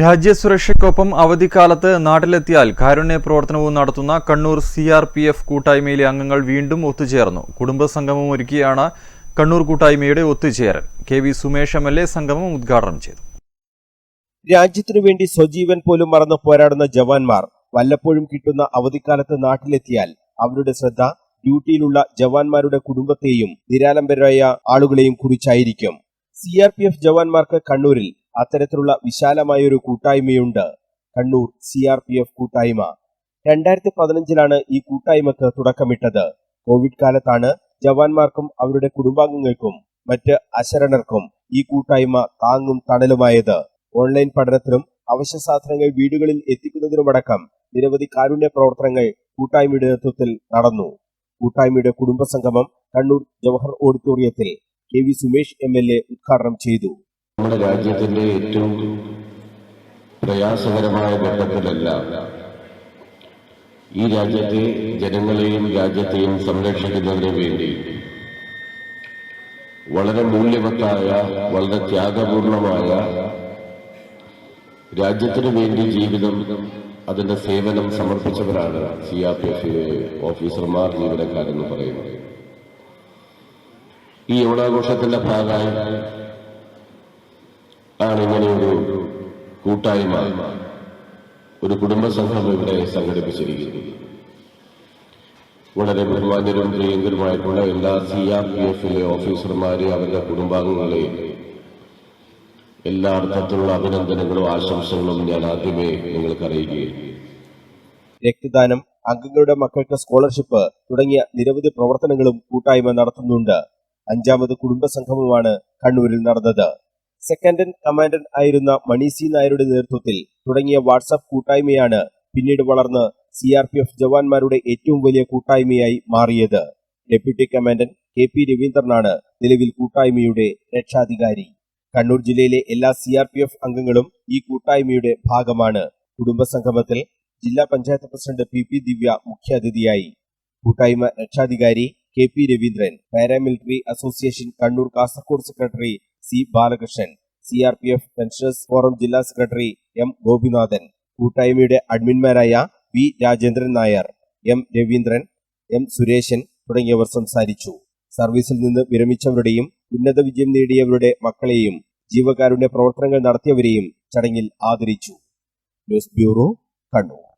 രാജ്യസുരക്ഷയ്ക്കൊപ്പം അവധിക്കാലത്ത് നാട്ടിലെത്തിയാൽ കാരുണ്യ പ്രവർത്തനവും നടത്തുന്ന Kannur C R P F കൂട്ടായ്മയിലെ അംഗങ്ങൾ വീണ്ടും ഒത്തുചേർന്നു. കുടുംബസംഗമം ഒരുക്കിയാണ് കണ്ണൂർ കൂട്ടായ്മയുടെ ഒത്തുചേരൽ. K V Sumesh M L A സംഗമം ഉദ്ഘാടനം ചെയ്തു. രാജ്യത്തിനു വേണ്ടി സ്വജീവൻ പോലും മറന്ന് പോരാടുന്ന ജവാന്മാർ വല്ലപ്പോഴും കിട്ടുന്ന അവധിക്കാലത്ത് നാട്ടിലെത്തിയാൽ അവരുടെ ശ്രദ്ധ ഡ്യൂട്ടിയിലുള്ള ജവാന്മാരുടെ കുടുംബത്തെയും നിരാലംബരായ ആളുകളെയും കുറിച്ചായിരിക്കും. സി ആർ പി എഫ് ജവാന്മാർക്ക് കണ്ണൂരിൽ അത്തരത്തിലുള്ള വിശാലമായ ഒരു കൂട്ടായ്മയുണ്ട്. Kannur C R P F കൂട്ടായ്മ. രണ്ടായിരത്തി പതിനഞ്ചിലാണ് ഈ കൂട്ടായ്മക്ക് തുടക്കമിട്ടത്. കോവിഡ് കാലത്താണ് ജവാന്മാർക്കും അവരുടെ കുടുംബാംഗങ്ങൾക്കും മറ്റ് അശരണർക്കും ഈ കൂട്ടായ്മ താങ്ങും തണലുമായത്. ഓൺലൈൻ പഠനത്തിനും അവശ്യ സാധനങ്ങൾ വീടുകളിൽ എത്തിക്കുന്നതിനുമടക്കം നിരവധി കാരുണ്യ പ്രവർത്തനങ്ങൾ കൂട്ടായ്മയുടെ നേതൃത്വത്തിൽ നടന്നു. കൂട്ടായ്മയുടെ കുടുംബസംഗമം കണ്ണൂർ ജവഹർ ഓഡിറ്റോറിയത്തിൽ K V Sumesh M L A ഉദ്ഘാടനം ചെയ്തു. നമ്മുടെ രാജ്യത്തിന്റെ ഏറ്റവും പ്രയാസകരമായ ഘട്ടത്തിലെല്ലാം. ഈ രാജ്യത്തെ ജനങ്ങളെയും രാജ്യത്തെയും സംരക്ഷിക്കുന്നതിന് വേണ്ടി വളരെ മൂല്യവത്തായ വളരെ ത്യാഗപൂർണമായ രാജ്യത്തിനു വേണ്ടി ജീവിതം അതിന്റെ സേവനം സമർപ്പിച്ചവരാണ് സി ആർ പി എഫ് ഓഫീസർമാർ ജീവനക്കാരെന്ന് പറയുന്നത്. ഈ ഓണാഘോഷത്തിന്റെ ഭാഗമായി ആണ് ഇങ്ങനെയൊരു കൂട്ടായ്മ. ഒരു കുടുംബ കുടുംബസംഘം ഇവിടെ സംഘടിപ്പിച്ചിരിക്കുന്നത് വളരെ ബഹുമാന്യരും പ്രിയങ്കരുമായിട്ടുള്ള എല്ലാ സി ആർ പി എഫിലെ ഓഫീസർമാരെ അവരുടെ കുടുംബാംഗങ്ങളെ എല്ലാ അർത്ഥത്തിലുള്ള അഭിനന്ദനങ്ങളും ആശംസകളും ഞാൻ ആദ്യമേ നിങ്ങൾക്ക് അറിയിക്കുകയും രക്തദാനം അംഗങ്ങളുടെ മക്കൾക്ക് സ്കോളർഷിപ്പ് തുടങ്ങിയ നിരവധി പ്രവർത്തനങ്ങളും കൂട്ടായ്മ നടത്തുന്നുണ്ട്. അഞ്ചാമത് കുടുംബസംഗമമാണ് കണ്ണൂരിൽ നടന്നത്. സെക്കൻഡന്റ് കമാൻഡന്റ് ആയിരുന്ന മണി സി നായരുടെ നേതൃത്വത്തിൽ തുടങ്ങിയ വാട്സാപ്പ് കൂട്ടായ്മയാണ് പിന്നീട് വളർന്ന് സി ആർ പി എഫ് ജവാന്മാരുടെ ഏറ്റവും വലിയ കൂട്ടായ്മയായി മാറിയത്. ഡെപ്യൂട്ടി കമാൻഡന്റ് കെ പി രവീന്ദ്രനാണ് നിലവിൽ കൂട്ടായ്മയുടെ രക്ഷാധികാരി. കണ്ണൂർ ജില്ലയിലെ എല്ലാ സി ആർ പി എഫ് അംഗങ്ങളും ഈ കൂട്ടായ്മയുടെ ഭാഗമാണ്. കുടുംബസംഗമത്തിൽ ജില്ലാ panchayat president P P Divya മുഖ്യാതിഥിയായി. കൂട്ടായ്മ രക്ഷാധികാരി K P Raveendran paramilitary association Kannur Kasaragod secretary C Balakrishnan C R P F pensioners forum ജില്ലാ സെക്രട്ടറി എം ഗോപിനാഥൻ കൂട്ടായ്മയുടെ അഡ്മിൻമാരായ V Rajendran Nair M Raveendran M Sureshan തുടങ്ങിയവർ സംസാരിച്ചു. സർവീസിൽ നിന്ന് വിരമിച്ചവരുടെയും ഉന്നത വിജയം നേടിയവരുടെ മക്കളെയും ജീവകാരുണ്യ പ്രവർത്തനങ്ങൾ നടത്തിയവരെയും ചടങ്ങിൽ ആദരിച്ചു. News bureau Kannur.